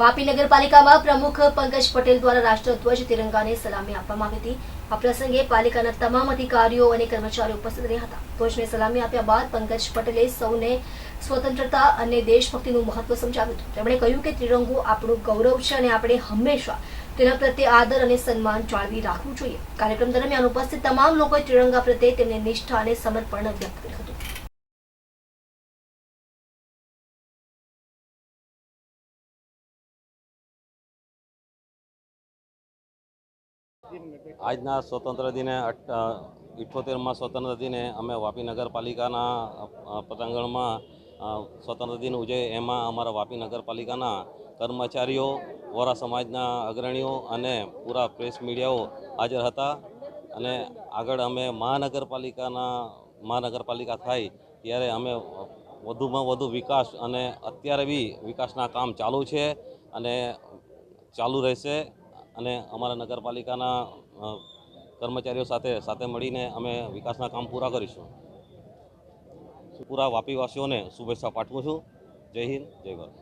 વાપી નગરપાલિકામાં પ્રમુખ પંકજ પટેલ દ્વારા રાષ્ટ્રધ્વજ તિરંગાને સલામી આપવામાં આવી હતી. આ પ્રસંગે પાલિકાના તમામ અધિકારીઓ અને કર્મચારીઓ ઉપસ્થિત રહ્યા હતા. ધ્વજને સલામી આપ્યા બાદ પંકજ પટેલે સૌને સ્વતંત્રતા અને દેશભક્તિનું મહત્વ સમજાવ્યું હતું. તેમણે કહ્યું કે ત્રિરંગો આપણું ગૌરવ છે અને આપણે હંમેશા તેના પ્રત્યે આદર અને સન્માન જાળવી રાખવું જોઈએ. કાર્યક્રમ દરમિયાન ઉપસ્થિત તમામ લોકોએ ત્રિરંગા પ્રત્યે તેમની નિષ્ઠા અને સમર્પણ વ્યક્ત કર્યું હતું. આજના સ્વતંત્ર દિને ઇઠ્ઠોતેરમાં સ્વતંત્ર દિને અમે વાપી નગરપાલિકાના પટાંગણમાં સ્વતંત્ર દિન ઉજવે એમાં અમારા વાપી નગરપાલિકાના કર્મચારીઓ, વોરા સમાજના અગ્રણીઓ અને પૂરા પ્રેસ મીડિયાઓ હાજર હતા. અને આગળ અમે મહાનગરપાલિકાના, મહાનગરપાલિકા થાય ત્યારે અમે વધુમાં વધુ વિકાસ અને અત્યારે બી વિકાસના કામ ચાલુ છે અને ચાલુ રહેશે. અને અમારા નગરપાલિકાના કર્મચારીઓ સાથે સાથે મળીને અમે વિકાસના કામ પૂરા કરીશું. પૂરા વાપીવાસીઓને શુભેચ્છા પાઠવું છું. જય હિન્દ, જય ભારત.